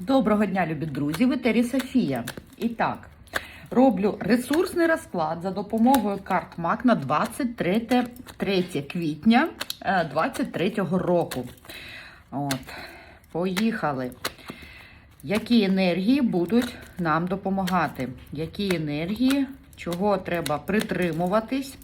Доброго дня, любі друзі! В етері Софія. І так, роблю ресурсний розклад за допомогою карт МАК на 23 3 квітня 2023 року. От, поїхали. Які енергії будуть нам допомагати? Які енергії, чого треба притримуватись?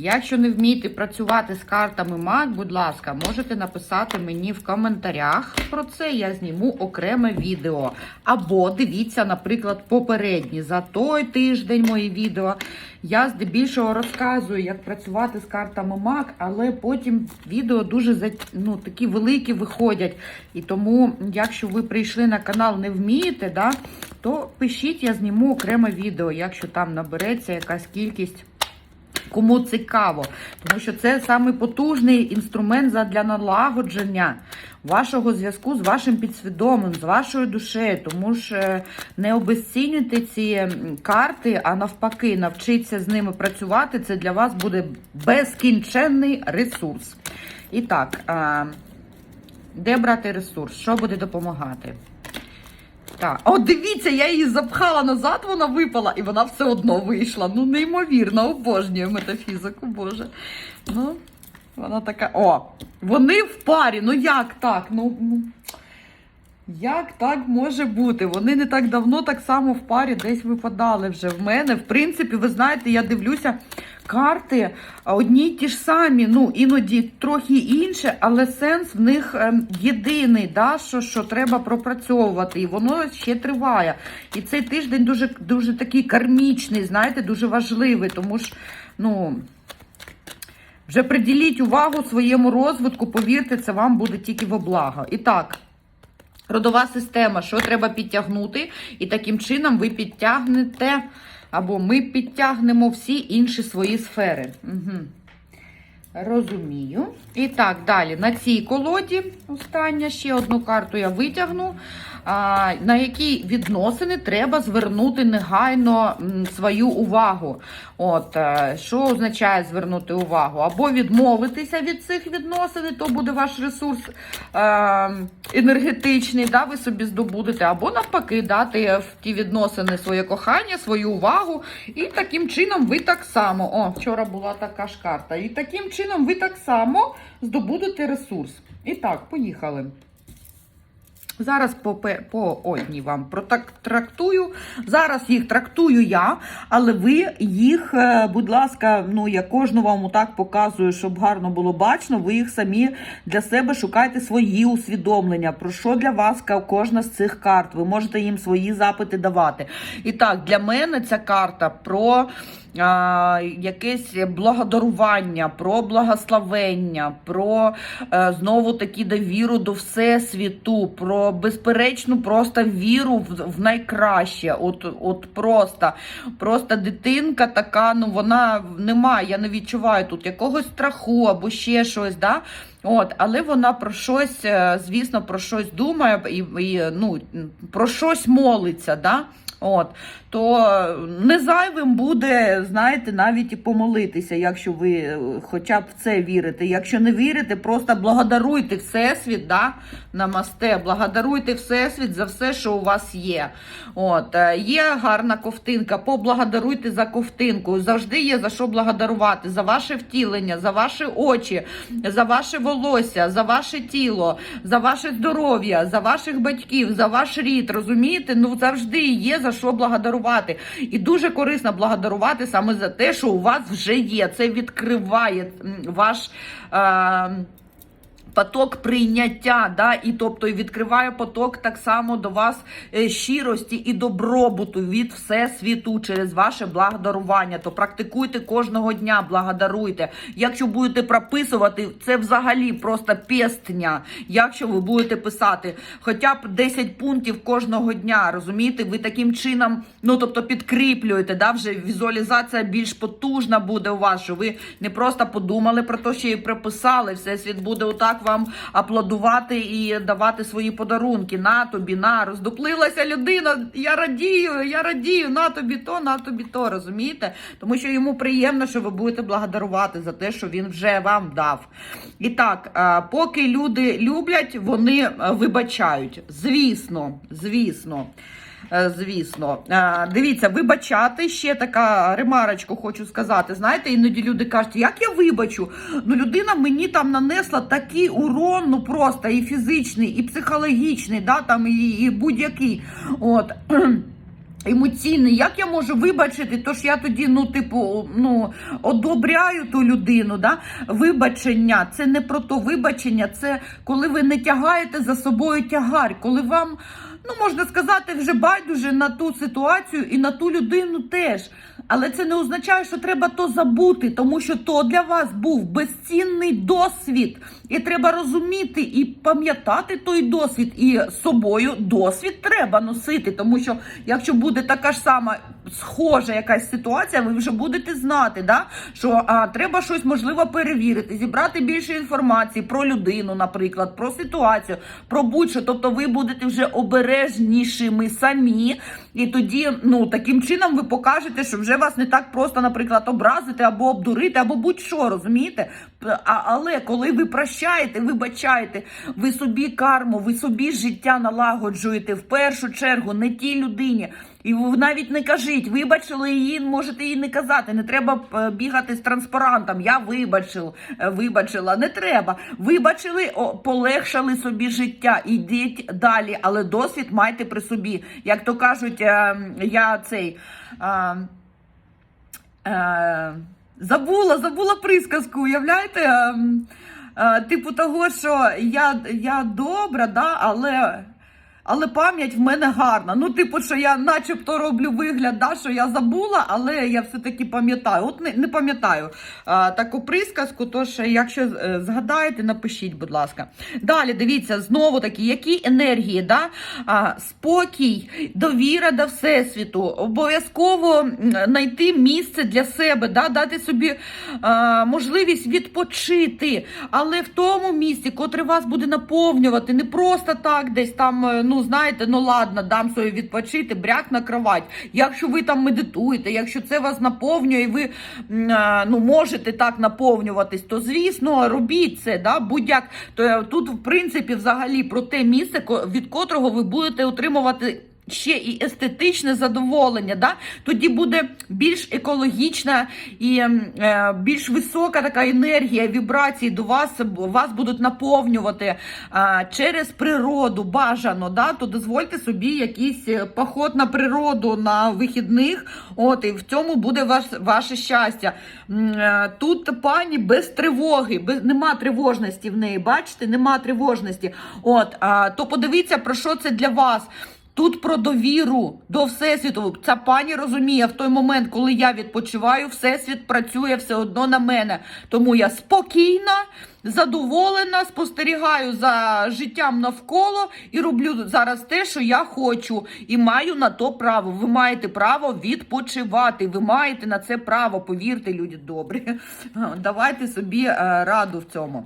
Якщо не вмієте працювати з картами МАК, будь ласка, можете написати мені в коментарях. Про це я зніму окреме відео. Або дивіться, наприклад, попередні за той тиждень мої відео. Я здебільшого розказую, як працювати з картами МАК, але потім відео дуже ну, такі великі виходять. І тому, якщо ви прийшли на канал, не вмієте, да, то пишіть, я зніму окреме відео, якщо там набереться якась кількість. Кому цікаво, тому що це самий потужний інструмент для налагодження вашого зв'язку з вашим підсвідомим, з вашою душею. Тому ж е, не обезцінюйте ці карти, а навпаки, навчіться з ними працювати. Це для вас буде безкінченний ресурс. І так, де брати ресурс? Що буде допомагати? Так, о, дивіться, я її запхала назад, вона випала, і вона все одно вийшла. Ну, неймовірно, обожнюю метафізику, Боже. Ну, вона така. О, вони в парі. Ну як так? Ну, ну, як так може бути? Вони не так давно так само в парі десь випадали вже в мене. В принципі, ви знаєте, я дивлюся. Карти одні й ті ж самі, ну іноді трохи інше, але сенс в них ем, єдиний, да, що, що треба пропрацьовувати, і воно ще триває. І цей тиждень дуже, дуже такий кармічний, знаєте, дуже важливий, тому ж, ну. Вже приділіть увагу своєму розвитку, повірте, це вам буде тільки во благо. І так, родова система, що треба підтягнути, і таким чином ви підтягнете, або ми підтягнемо всі інші свої сфери. Угу. Розумію. І так, далі. На цій колоді, остання, ще одну карту я витягну. На які відносини треба звернути негайно свою увагу. От, е, Що означає звернути увагу? Або відмовитися від цих відносин, то буде ваш ресурс е, енергетичний, да, ви собі здобудете, або навпаки, дати в ті відносини своє кохання, свою увагу. І таким чином ви так само. О, вчора була така ж карта. І таким чином ви так само здобудете ресурс. І так, поїхали. Зараз по, по одній вам протрактую. Зараз їх трактую я, але ви їх, е, будь ласка, ну я кожну вам отак показую, щоб гарно було бачно. Ви їх самі для себе шукайте свої усвідомлення. Про що для вас кожна з цих карт? Ви можете їм свої запити давати. І так, для мене ця карта про. Якесь благодарування, про благословення, про е, знову таки довіру до всесвіту, про безперечну просто віру в, в найкраще. От, от просто, просто дитинка така, ну вона немає, я не відчуваю тут якогось страху або ще щось. Да? От, але вона про щось, е, звісно, про щось думає і, і ну, про щось молиться. Да? От, то не зайвим буде, знаєте, навіть і помолитися, якщо ви е, хоча б в це вірите. Якщо не вірите, просто благодаруйте Всесвіт, да, намасте, благодаруйте Всесвіт за все, що у вас є. От, е, є гарна ковтинка, поблагодаруйте за ковтинку. Завжди є за що благодарувати, за ваше втілення, за ваші очі, за ваше волосся, за ваше тіло, за ваше здоров'я, за ваших батьків, за ваш рід. Розумієте? Ну завжди є за що благодарувати. І дуже корисно благодарувати саме за те, що у вас вже є. Це відкриває ваш. Е- Поток прийняття, да, і тобто і відкриває поток так само до вас е, щирості і добробуту від всесвіту через ваше благодарування. То практикуйте кожного дня, благодаруйте. Якщо будете прописувати, це взагалі просто пестня. Якщо ви будете писати хоча б 10 пунктів кожного дня, розумієте, ви таким чином, ну тобто підкріплюєте, да, вже візуалізація більш потужна буде у вас, що ви не просто подумали про те, що і приписали, всесвіт буде отак вам аплодувати і давати свої подарунки. На тобі, на роздуплилася людина. Я радію, я радію, на тобі то, на тобі то. Розумієте? Тому що йому приємно, що ви будете благодарувати за те, що він вже вам дав. І так, е, поки люди люблять, вони е, вибачають. Звісно, звісно. Е, Звісно, Е, дивіться, вибачати ще така ремарочку хочу сказати. Знаєте, іноді люди кажуть, як я вибачу? Ну, людина мені там нанесла такий урон, ну просто і фізичний, і психологічний, да, там, і, і будь-який. От. Емоційний, як я можу вибачити, то ж я тоді, ну, типу, ну, одобряю ту людину. Да? Вибачення це не про то вибачення, це коли ви не тягаєте за собою тягар, коли вам, ну можна сказати, вже байдуже на ту ситуацію і на ту людину теж. Але це не означає, що треба то забути, тому що то для вас був безцінний досвід. І треба розуміти і пам'ятати той досвід, і з собою досвід треба носити, тому що якщо буде така ж сама схожа якась ситуація, ви вже будете знати, да? що а, треба щось можливо перевірити, зібрати більше інформації про людину, наприклад, про ситуацію, про будь-що. Тобто ви будете вже обережнішими самі, і тоді, ну таким чином, ви покажете, що вже вас не так просто, наприклад, образити або обдурити, або будь-що, розумієте? А, але коли ви прощаєте, вибачаєте, ви собі карму, ви собі життя налагоджуєте в першу чергу, не тій людині. І навіть не кажіть, вибачили її, можете їй не казати. Не треба е, бігати з транспарантом. Я вибачив, е, вибачила. Не треба. Вибачили, полегшали собі життя. Ідіть далі, але досвід майте при собі. Як то кажуть, е, я цей. Е, е, забула, забула присказку, уявляєте? Е, е, типу того, що я, я добра, да, але. Але пам'ять в мене гарна. Ну, типу, що я начебто роблю вигляд, да, що я забула, але я все-таки пам'ятаю. От не, не пам'ятаю а, таку присказку, тож якщо е, згадаєте, напишіть, будь ласка. Далі дивіться, знову таки, які енергії, да? а, спокій, довіра до Всесвіту, обов'язково знайти місце для себе, да? дати собі а, можливість відпочити, але в тому місці, котре вас буде наповнювати, не просто так десь там. е, ну знаєте, ну ладно, дам собі відпочити, бряк на кровать. Якщо ви там медитуєте, якщо це вас наповнює, і ви ну можете так наповнюватись, то звісно робіть це. Да? Будь-як е, тут, в принципі, взагалі про те місце, від котрого ви будете отримувати. Ще і естетичне задоволення, да? тоді буде більш екологічна і ем, е, більш висока така енергія, вібрації до вас вас будуть наповнювати а, через природу бажано. Да? То дозвольте собі якийсь е, поход на природу на вихідних. От і в цьому буде ваш, ваше щастя. Е, Тут пані без тривоги, без нема тривожності в неї. Бачите, нема тривожності. От а, то подивіться про що це для вас. Тут про довіру до всесвіту. Ця пані розуміє в той момент, коли я відпочиваю, всесвіт працює все одно на мене. Тому я спокійна, задоволена, спостерігаю за життям навколо і роблю зараз те, що я хочу, і маю на то право. Ви маєте право відпочивати. Ви маєте на це право. Повірте, люди добрі. Давайте собі е, раду в цьому.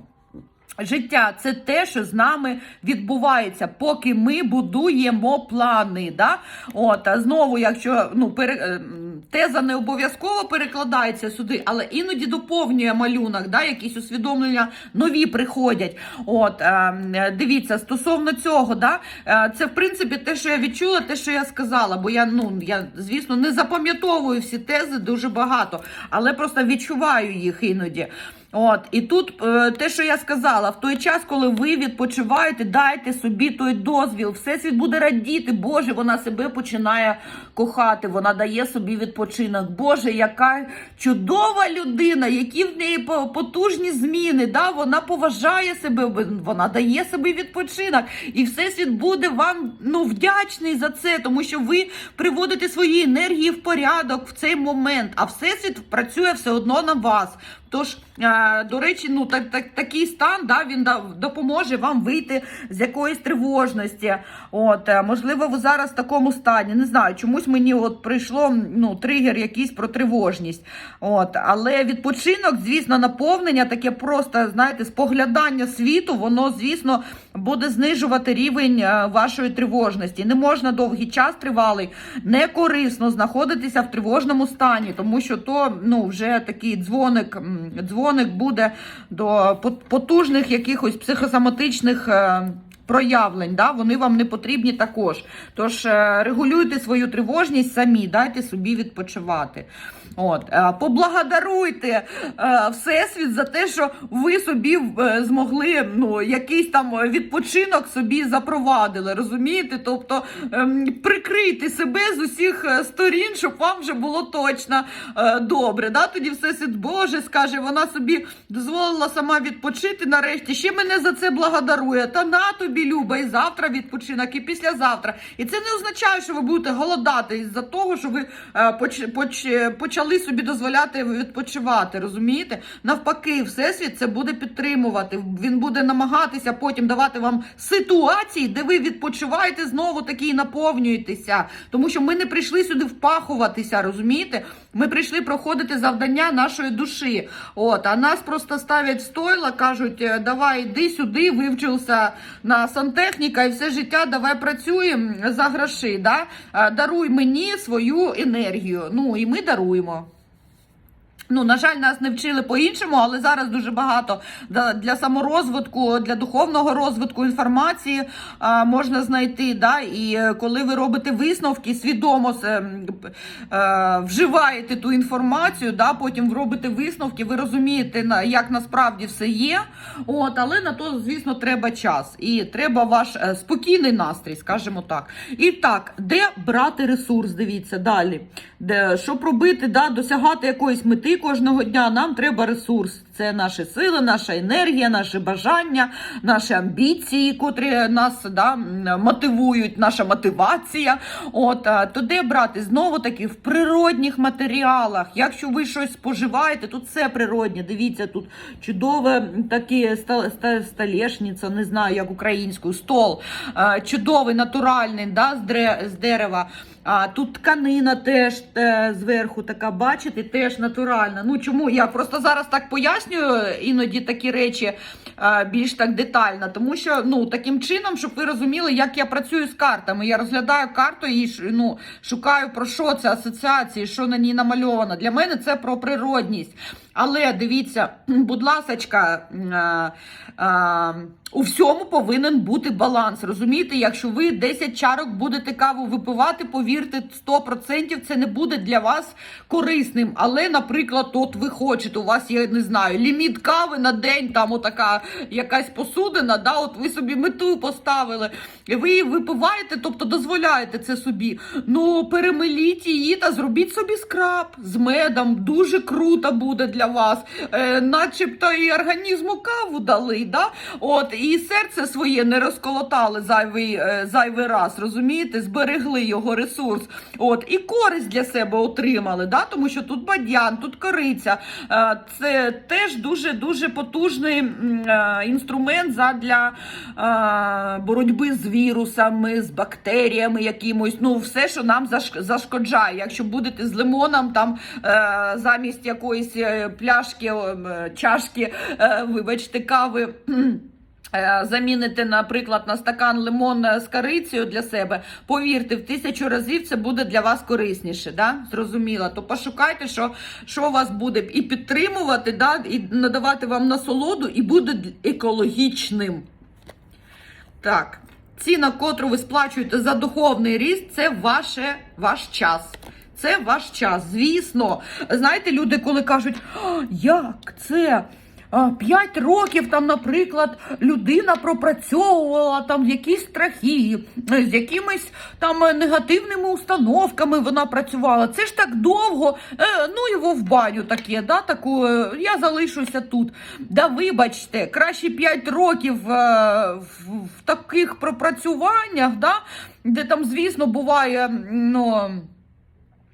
Життя це те, що з нами відбувається, поки ми будуємо плани. Да? От, а знову, якщо ну, пере, е, теза не обов'язково перекладається сюди, але іноді доповнює малюнок, да? якісь усвідомлення нові приходять. От, е, дивіться, стосовно цього, да? е, це в принципі те, що я відчула, те, що я сказала, бо я, ну, я звісно, не запам'ятовую всі тези дуже багато, але просто відчуваю їх іноді. От і тут е, те, що я сказала, в той час, коли ви відпочиваєте, дайте собі той дозвіл. Всесвіт буде радіти. Боже, вона себе починає кохати. Вона дає собі відпочинок. Боже, яка чудова людина, які в неї по- потужні зміни. Да? Вона поважає себе, вона дає собі відпочинок. І всесвіт буде вам ну вдячний за це, тому що ви приводите свої енергії в порядок в цей момент. А всесвіт працює все одно на вас. Тож, е, до речі, ну так, так, такий стан да, він допоможе вам вийти з якоїсь тривожності. От, е, можливо, ви зараз в такому стані. Не знаю, чомусь мені от прийшло ну, тригер якийсь про тривожність. От, але відпочинок, звісно, наповнення таке просто, знаєте, споглядання світу, воно, звісно, буде знижувати рівень е, вашої тривожності. Не можна довгий час тривалий, не корисно знаходитися в тривожному стані, тому що то ну, вже такий дзвоник, дзвоник буде до потужних якихось психосоматичних. е, Проявлень, да, вони вам не потрібні також. Тож е, регулюйте свою тривожність самі, дайте собі відпочивати. От, е, поблагодаруйте е, Всесвіт за те, що ви собі е, змогли ну, якийсь там відпочинок собі запровадили. Розумієте? Тобто ем, прикрийте себе з усіх сторін, щоб вам вже було точно добре. Да? Тоді Всесвіт Боже скаже, вона собі дозволила сама відпочити нарешті. Ще мене за це благодарує. Та на тобі, Люба, і завтра відпочинок, і післязавтра. І це не означає, що ви будете голодати із-за того, що ви е, поч, поч, почали собі дозволяти відпочивати. Розумієте? Навпаки, всесвіт це буде підтримувати. Він буде намагатися потім давати вам ситуації, де ви відпочиваєте знову таки і наповнюєтеся. Тому що ми не прийшли сюди впахуватися, розумієте? Ми прийшли проходити завдання нашої душі. От, а нас просто ставлять стойла, кажуть, «Е, давай йди сюди, вивчився на сантехніка і все життя давай працюємо за гроші. Да? Е, Даруй мені свою енергію. Ну і ми даруємо працюємо. Ну, на жаль, нас не вчили по-іншому, але зараз дуже багато для саморозвитку, для духовного розвитку інформації а, можна знайти. Да? І е, коли ви робите висновки, свідомо е, е, вживаєте ту інформацію, да? потім робите висновки, ви розумієте, як насправді все є. От, але на то, звісно, треба час. І треба ваш е, спокійний настрій, скажімо так. І так, де брати ресурс? Дивіться далі. Де, щоб робити, да, досягати якоїсь мети кожного дня, нам треба ресурс. Це наші сили, наша енергія, наші бажання, наші амбіції, котрі нас да, мотивують, наша мотивація. От, то де брати? Знову таки в природних матеріалах. Якщо ви щось споживаєте, тут все природне. Дивіться, тут чудове ста- столешниця, не знаю, як українською, стол, чудовий, натуральний, да, з дерева. А тут тканина теж е, зверху така, бачите, теж натуральна. Ну чому? Я просто зараз так пояснюю іноді такі речі е, більш так детально, тому що ну таким чином, щоб ви розуміли, як я працюю з картами. Я розглядаю карту і ну, шукаю про що це асоціації, що на ній намальовано. Для мене це про природність. Але дивіться, будь ласочка, е, е, у всьому повинен бути баланс. Розумієте, якщо ви 10 чарок будете каву випивати, повірте, 100% це не буде для вас корисним. Але, наприклад, от ви хочете, у вас є, не знаю, ліміт кави на день, там отака якась посудина, да, от ви собі мету поставили, і ви її випиваєте, тобто дозволяєте це собі. Ну, перемеліть її та зробіть собі скраб з медом. Дуже круто буде для вас. Е, начебто і організму каву дали, да? От, і серце своє не розколотали зайвий, е, зайвий раз, розумієте? Зберегли його ресурс. От, і користь для себе отримали, да? тому що тут бадян, тут кориця. Е, це теж дуже-дуже потужний інструмент задля е, боротьби з вірусами, з бактеріями якимось. Ну, все, що нам зашкоджає. Якщо будете з лимоном там замість якоїсь пляшки, чашки, е, вибачте, кави. е, Замінити, наприклад, на стакан лимон е, з корицею для себе, повірте, в тисячу разів це буде для вас корисніше. Да? Зрозуміло. То пошукайте, що, що вас буде і підтримувати, да? і надавати вам насолоду, і буде екологічним. Так, ціна, котру ви сплачуєте за духовний ріст, це ваше, ваш час. Це ваш час, звісно. Знаєте, люди, коли кажуть, як це? П'ять років там, наприклад, людина пропрацьовувала там якісь страхи, з якимись там негативними установками вона працювала. Це ж так довго. Е, ну його в баню таке, да, таку, е, я залишуся тут. Да вибачте, краще 5 років е, в, в таких пропрацюваннях, да, де там, звісно, буває, ну.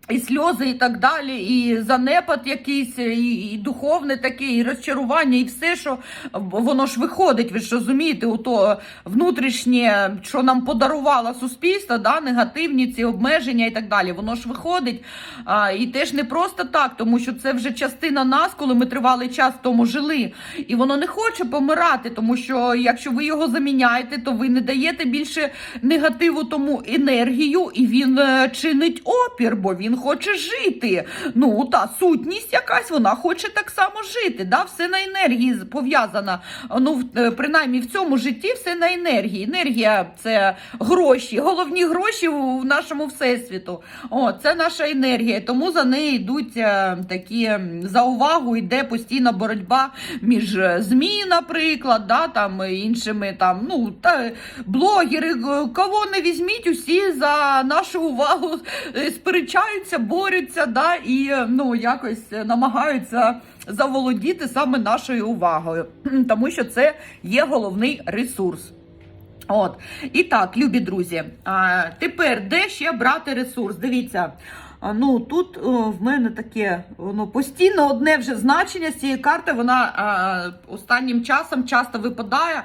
І сльози, і так далі, і занепад якийсь, і, і духовне таке, і розчарування, і все, що воно ж виходить, ви ж розумієте, у то внутрішнє, що нам подарувало суспільство, да, негативні ці обмеження і так далі. Воно ж виходить. А, і теж не просто так, тому що це вже частина нас, коли ми тривалий час в тому жили. І воно не хоче помирати, тому що якщо ви його заміняєте, то ви не даєте більше негативу тому енергію, і він е, чинить опір, бо він хоче жити. Ну та сутність якась, вона хоче так само жити. Да? Все на енергії пов'язано. Ну, е, принаймні в цьому житті все на енергії. Енергія це гроші, головні гроші в нашому всесвіту. О, це наша енергія. Тому за нею йдуть е, такі за увагу, йде постійна боротьба між е, ЗМІ, наприклад, да, там іншими там, ну та блогери, кого не візьміть, усі за нашу увагу е, сперечаються, борються, да, і ну якось намагаються заволодіти саме нашою увагою, тому що це є головний ресурс. От і так, любі друзі. А, тепер де ще брати ресурс? Дивіться. Ну тут о, в мене таке воно постійно одне вже значення з цієї карти. Вона а, останнім часом часто випадає.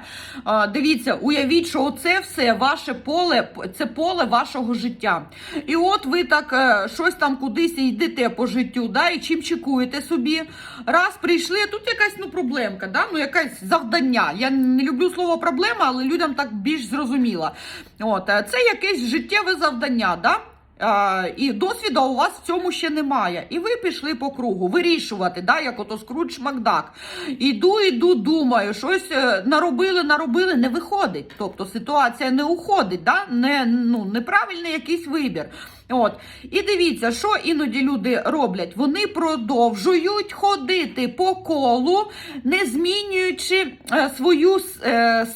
Дивіться, уявіть, що оце все ваше поле, це поле вашого життя. І от ви так е, щось там кудись йдете по життю, да, і чим чекуєте собі. Раз прийшли, тут якась ну проблемка, да, ну якесь завдання. Я не люблю слово проблема, але людям так більш зрозуміло. От е, це якесь життєве завдання, да. І досвіду у вас в цьому ще немає. І ви пішли по кругу вирішувати, да, як ото Скрудж Макдак. Іду, іду, думаю, щось е, наробили, наробили, не виходить. Тобто ситуація не уходить, да? не, ну, неправильний якийсь вибір. От. І дивіться, що іноді люди роблять. Вони продовжують ходити по колу, не змінюючи е, свою, е,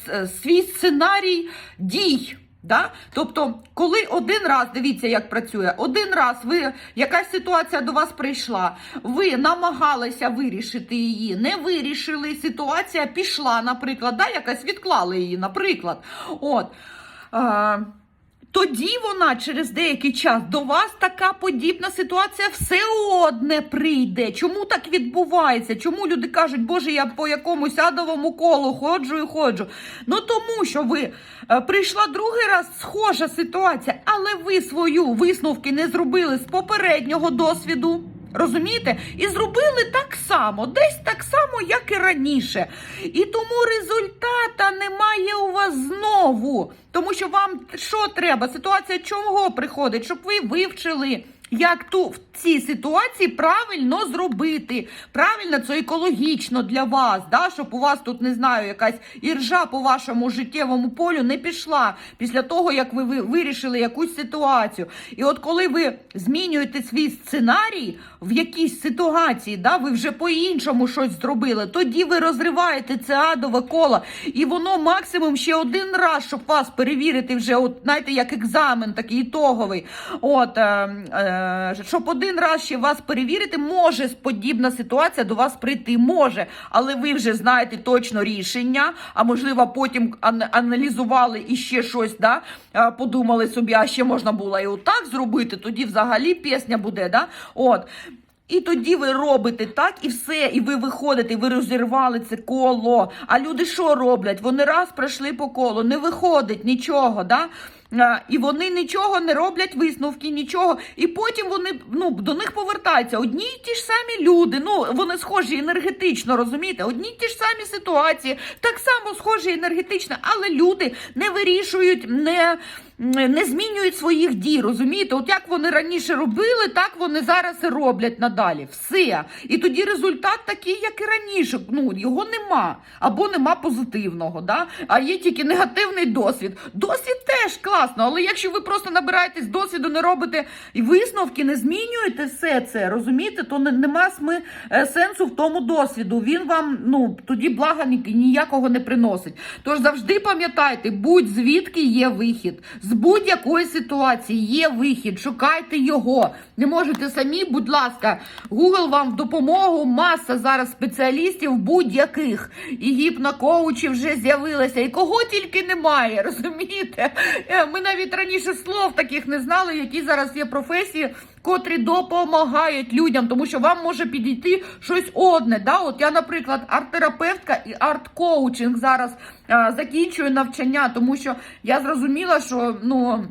свій сценарій дій. Да? Тобто, коли один раз, дивіться, як працює, один раз ви якась ситуація до вас прийшла, ви намагалися вирішити її, не вирішили, ситуація пішла, наприклад, да? якась відклали її, наприклад. От. А, тоді вона через деякий час до вас така подібна ситуація все одне прийде. Чому так відбувається? Чому люди кажуть, Боже, я по якомусь адовому колу ходжу і ходжу? Ну тому що ви е, прийшла другий раз схожа ситуація, але ви свою висновки не зробили з попереднього досвіду. Розумієте? І зробили так само, десь так само, як і раніше. І тому результата немає у вас знову. Тому що вам що треба? Ситуація чого приходить? Щоб ви вивчили, як ту в цій ситуації правильно зробити. Правильно, це екологічно для вас, да? щоб у вас тут не знаю, якась іржа по вашому життєвому полю не пішла після того, як ви, ви вирішили якусь ситуацію. І от коли ви змінюєте свій сценарій в якійсь ситуації, да, ви вже по-іншому щось зробили, тоді ви розриваєте це адове коло, і воно максимум ще один раз, щоб вас перевірити вже, от знаєте, як екзамен, такий ітоговий. От е, е, щоб один раз ще вас перевірити, може подібна ситуація до вас прийти, може, але ви вже знаєте точно рішення, а можливо, потім аналізували і ще щось, да, е, подумали собі, а ще можна було і отак зробити, тоді взагалі пісня буде. Да? От. І тоді ви робите так, і все, і ви виходите, ви розірвали це коло. А люди що роблять? Вони раз пройшли по колу, не виходить нічого, да? І вони нічого не роблять, висновки, нічого. І потім вони ну, до них повертаються. Одні й ті ж самі люди, ну вони схожі енергетично, розумієте? Одні й ті ж самі ситуації, так само схожі енергетично, але люди не вирішують, не, не змінюють своїх дій, розумієте? От як вони раніше робили, так вони зараз і роблять надалі. Все. І тоді результат такий, як і раніше. Ну, його нема. Або нема позитивного, да? а є тільки негативний досвід. Досвід теж класно, але якщо ви просто набираєтесь досвіду, не робите висновки, не змінюєте все це, розумієте, то нема сми, е, сенсу в тому досвіду. Він вам ну, тоді блага ні- ніякого не приносить. Тож завжди пам'ятайте, будь-звідки є вихід. З будь-якої ситуації є вихід, шукайте його. Не можете самі, будь ласка, Google вам в допомогу. Маса зараз спеціалістів будь-яких. І гіпнокоучі вже з'явилися. І кого тільки немає, розумієте? Е, Ми навіть раніше слов таких не знали, які зараз є професії. Котрі допомагають людям, тому що вам може підійти щось одне. Да? От я, наприклад, арт-терапевтка і арт-коучинг зараз а, закінчую навчання, тому що я зрозуміла, що ну.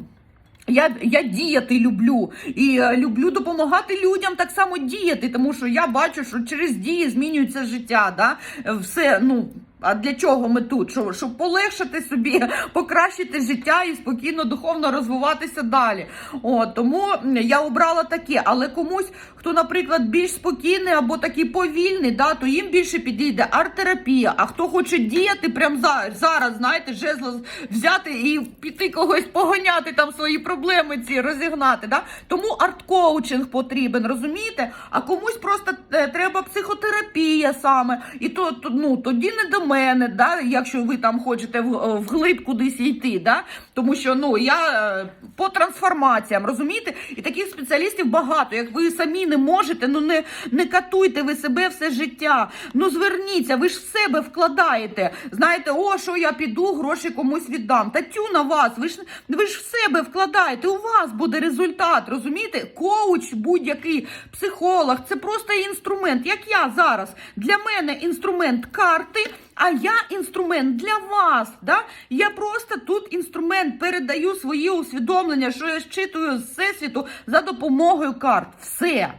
Я, я діяти люблю і е, люблю допомагати людям так само діяти, тому що я бачу, що через дії змінюється життя. Да? Е, Все, ну. А для чого ми тут? Щоб, щоб полегшити собі, покращити життя і спокійно духовно розвиватися далі. О, тому я обрала таке. Але комусь, хто, наприклад, більш спокійний або такий повільний, да, то їм більше підійде арт-терапія. А хто хоче діяти прямо за, зараз, знаєте, жезло взяти і піти когось поганяти, там свої проблеми ці розігнати. Да? Тому арт-коучинг потрібен, розумієте? А комусь просто е, треба психотерапія саме. І то, ну, тоді не до мене, да, якщо ви там хочете вглиб кудись йти. Да? Тому що ну, я е, по трансформаціям, розумієте? І таких спеціалістів багато. Як ви самі не можете, ну не, не катуйте ви себе все життя. Ну зверніться, ви ж в себе вкладаєте. Знаєте, о, що я піду, гроші комусь віддам. Та тю на вас, ви ж ви ж в себе вкладаєте. У вас буде результат. Розумієте? Коуч будь-який психолог, це просто інструмент. Як я зараз для мене інструмент карти. А я інструмент для вас. Да? Я просто тут інструмент передаю свої усвідомлення, що я щитую з всесвіту за допомогою карт. Все.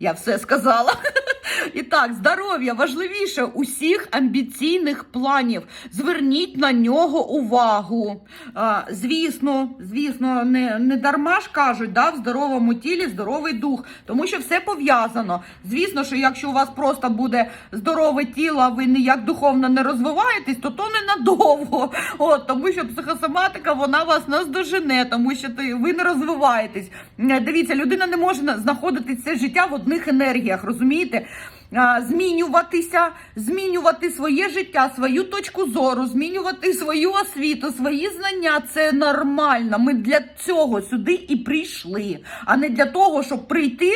Я все сказала. І так, здоров'я важливіше усіх амбіційних планів. Зверніть на нього увагу. А, звісно, звісно, не, не дарма ж кажуть, да, в здоровому тілі здоровий дух, тому що все пов'язано. Звісно, що якщо у вас просто буде здорове тіло, а ви ніяк духовно не розвиваєтесь, то то ненадовго. От, тому що психосоматика вона вас наздожене, тому що ти, ви не розвиваєтесь. Дивіться, людина не може на- знаходити це життя в одних енергіях, розумієте? Змінюватися, змінювати своє життя, свою точку зору, змінювати свою освіту, свої знання це нормально. Ми для цього сюди і прийшли, а не для того, щоб прийти,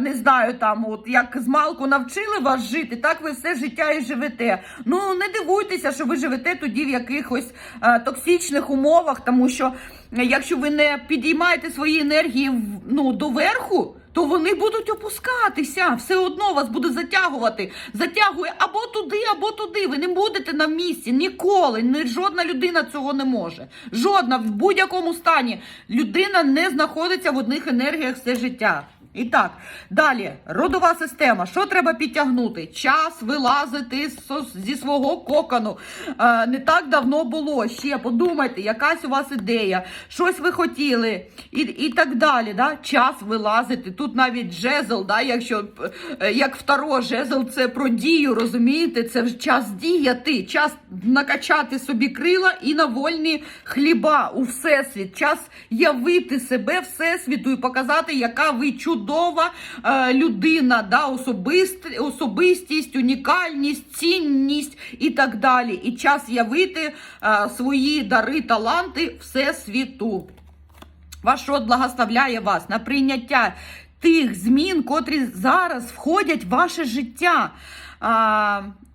не знаю, там, от як з малку навчили вас жити, так ви все життя і живете. Ну не дивуйтеся, що ви живете тоді в якихось токсичних умовах, тому що е, якщо ви не підіймаєте свої енергії ну, доверху то вони будуть опускатися. Все одно вас буде затягувати. Затягує або туди, або туди. Ви не будете на місці ніколи. Ні, жодна людина цього не може. Жодна в будь-якому стані людина не знаходиться в одних енергіях все життя. І так, далі, родова система. Що треба підтягнути? Час вилазити зі свого кокону. Е, не так давно було. Ще подумайте, якась у вас ідея, щось ви хотіли, і, і так далі. Да? Час вилазити. Тут навіть жезл, да? якщо е, як второ, жезл це про дію, розумієте? Це час діяти, час накачати собі крила і на вольні хліба у всесвіт. Час явити себе всесвіту і показати, яка ви чудова е, людина, да? особист, особистість, унікальність, цінність і так далі. І час явити е, свої дари, таланти всесвіту. Ваш род благословляє вас на прийняття тих змін, котрі зараз входять в ваше життя.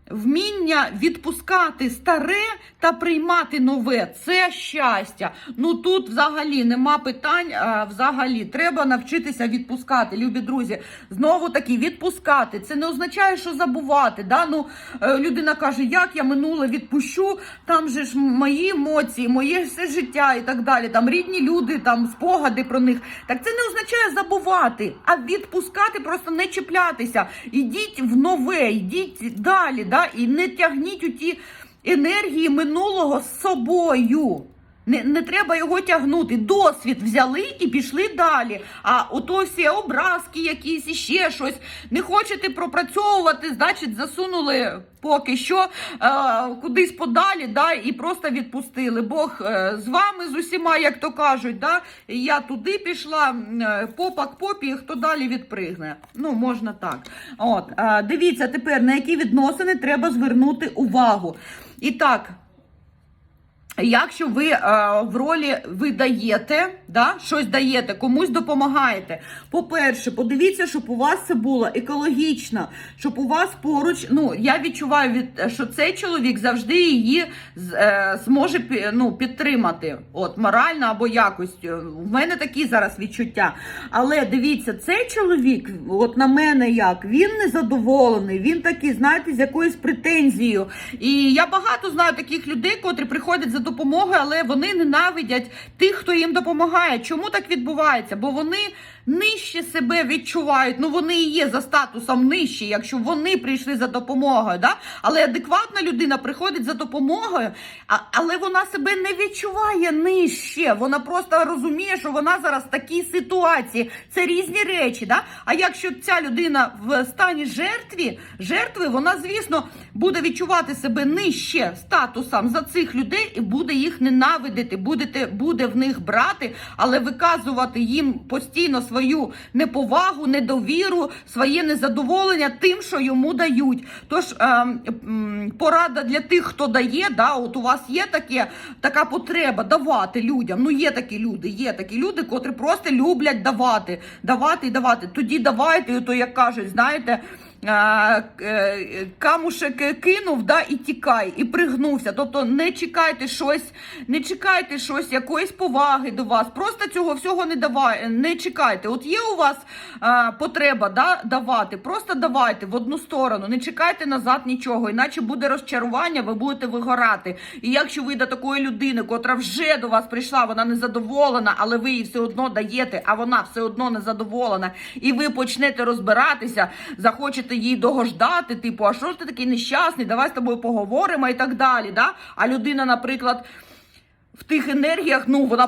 Вміння відпускати старе та приймати нове це щастя. Ну тут взагалі нема питань. А, взагалі треба навчитися відпускати, любі друзі. Знову таки відпускати. Це не означає, що забувати. Да? Ну, е, людина каже, як я минуле відпущу, там же ж мої емоції, моє все життя і так далі. Там рідні люди, там спогади про них. Так це не означає забувати, а відпускати, просто не чіплятися. Ідіть в нове, йдіть далі, да? І не тягніть у ті енергії минулого з собою. Не, не треба його тягнути. Досвід взяли і пішли далі. А ото всі образки якісь і ще щось. Не хочете пропрацьовувати, значить, засунули поки що е, кудись подалі, да, і просто відпустили. Бог е, з вами з усіма, як то кажуть, да, я туди пішла, е, попа попі, хто далі відпригне. Ну, можна так. От, е, дивіться тепер, на які відносини треба звернути увагу. І так. Якщо ви е, в ролі ви даєте, да, щось даєте, комусь допомагаєте. По-перше, подивіться, щоб у вас це було екологічно, щоб у вас поруч, ну я відчуваю, від, що цей чоловік завжди її е, зможе ну, підтримати, от морально або якось. У мене такі зараз відчуття. Але дивіться, цей чоловік, от на мене як, він незадоволений, він такий, знаєте, з якоюсь претензією. І я багато знаю таких людей, котрі приходять за допомогою, але вони ненавидять тих, хто їм допомагає. Чому так відбувається? Бо вони нижче себе відчувають. Ну вони і є за статусом нижчі, якщо вони прийшли за допомогою. Да? Але адекватна людина приходить за допомогою, а, але вона себе не відчуває нижче. Вона просто розуміє, що вона зараз в такій ситуації. Це різні речі. Да? А якщо ця людина в стані жертві, жертви, вона, звісно, буде відчувати себе нижче статусом за цих людей і буде їх ненавидити, будете, буде в них брати, але виказувати їм постійно свою неповагу, недовіру, своє незадоволення тим, що йому дають. Тож ем, порада для тих, хто дає, да, от у вас є таке, така потреба давати людям. Ну, є такі люди, є такі люди, котрі просто люблять давати, давати і давати. Тоді давайте, то як кажуть, знаєте. А, е, Камушек кинув, да, і тікай, і пригнувся. Тобто не чекайте щось, не чекайте щось, якоїсь поваги до вас. Просто цього всього не давай, не чекайте. От є у вас а, потреба да, давати, просто давайте в одну сторону, не чекайте назад нічого, іначе буде розчарування, ви будете вигорати. І якщо ви до такої людини, котра вже до вас прийшла, вона не задоволена, але ви їй все одно даєте, а вона все одно не задоволена, і ви почнете розбиратися, захочете їй догождати, типу, а що ж ти такий нещасний, давай з тобою поговоримо і так далі. Да? А людина, наприклад. В тих енергіях, ну вона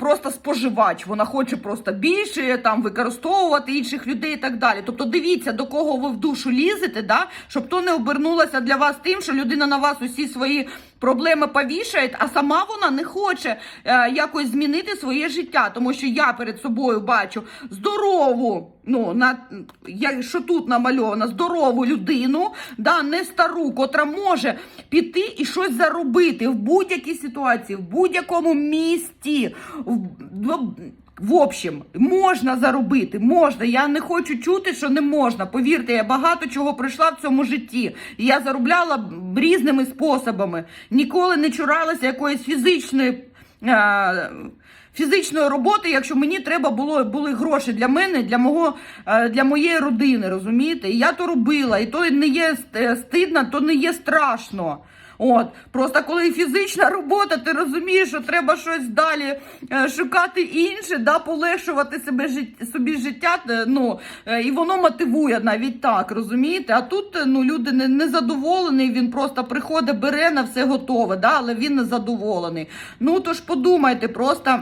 просто споживач, вона хоче просто більше там використовувати інших людей і так далі. Тобто дивіться, до кого ви в душу лізете, да? щоб то не обернулося для вас тим, що людина на вас усі свої проблеми повішає, а сама вона не хоче е, якось змінити своє життя. Тому що я перед собою бачу здорову, ну на я, що тут намальовано, здорову людину, да, не стару, котра може піти і щось заробити в будь-якій ситуації, в будь-якому місті. В, в, общем, можна заробити, можна. Я не хочу чути, що не можна. Повірте, я багато чого пройшла в цьому житті. І я заробляла різними способами. Ніколи не чуралася якоїсь фізичної. е, Фізичної роботи, якщо мені треба було були гроші для мене, для мого е, для моєї родини, розумієте? І я то робила, і то не є ст- стидно, то не є страшно. От просто коли фізична робота, ти розумієш, що треба щось далі е, шукати інше, да, полегшувати себе собі життя. е, Ну е, і воно мотивує навіть так, розумієте? А тут ну люди не, не задоволені, він просто приходить, бере на все готове, да, але він не задоволений. Ну тож подумайте, просто.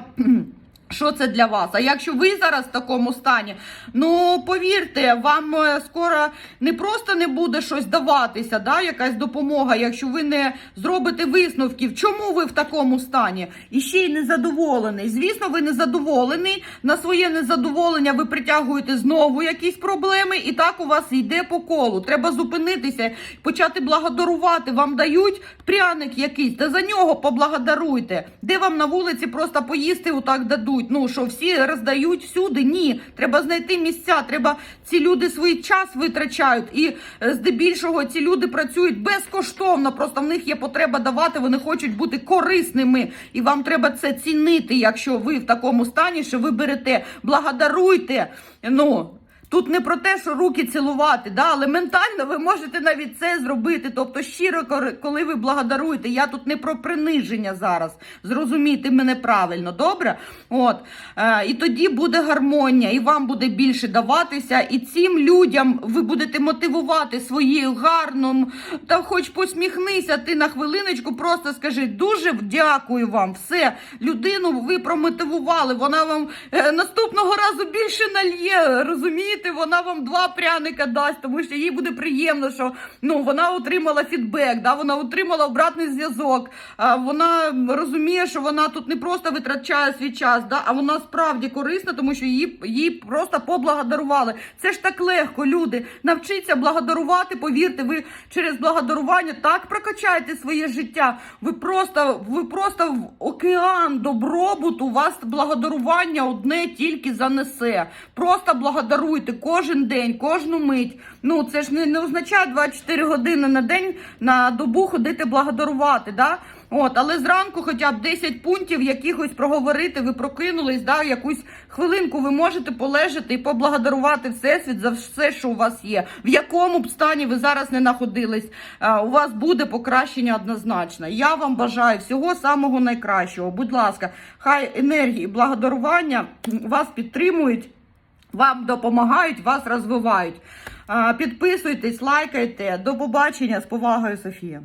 Що це для вас? А якщо ви зараз в такому стані, ну повірте, вам е, скоро не просто не буде щось даватися, да, якась допомога, якщо ви не зробите висновків, чому ви в такому стані і ще й незадоволений. Звісно, ви незадоволений. На своє незадоволення ви притягуєте знову якісь проблеми, і так у вас йде по колу. Треба зупинитися, почати благодарувати. Вам дають пряник якийсь, та за нього поблагодаруйте. Де вам на вулиці просто поїсти отак дадуть. Ну що всі роздають всюди? Ні. Треба знайти місця. Треба ці люди свій час витрачають. І е, здебільшого ці люди працюють безкоштовно. Просто в них є потреба давати. Вони хочуть бути корисними. І вам треба це цінити, якщо ви в такому стані, що ви берете. Благодаруйте. Ну. Тут не про те, що руки цілувати, да, але ментально ви можете навіть це зробити. Тобто, щиро, коли ви благодаруєте, я тут не про приниження зараз. Зрозумійте мене правильно, добре? От е, і тоді буде гармонія, і вам буде більше даватися, і цим людям ви будете мотивувати своєю гарним, та хоч посміхнися ти на хвилиночку, просто скажи дуже дякую вам. Все, людину ви промотивували, вона вам е, наступного разу більше нальє, розумієте? Повірте, вона вам два пряника дасть, тому що їй буде приємно, що ну вона отримала фідбек, да, вона отримала обратний зв'язок. Вона розуміє, що вона тут не просто витрачає свій час, да, а вона справді корисна, тому що її, її просто поблагодарували. Це ж так легко, люди. Навчіться благодарувати. Повірте, ви через благодарування так прокачаєте своє життя. Ви просто, ви просто в океан добробуту. Вас благодарування одне тільки занесе. Просто благодаруйте кожен день, кожну мить. Ну це ж не, не означає 24 години на день на добу ходити благодарувати. Да? От, але зранку хоча б 10 пунктів якихось проговорити, ви прокинулись, да, якусь хвилинку ви можете полежати і поблагодарувати Всесвіт за все, що у вас є. В якому б стані ви зараз не знаходились, у вас буде покращення однозначно. Я вам бажаю всього самого найкращого. Будь ласка, хай енергії, благодарування вас підтримують. Вам допомагають, вас розвивають. Підписуйтесь, лайкайте. До побачення з повагою, Софія.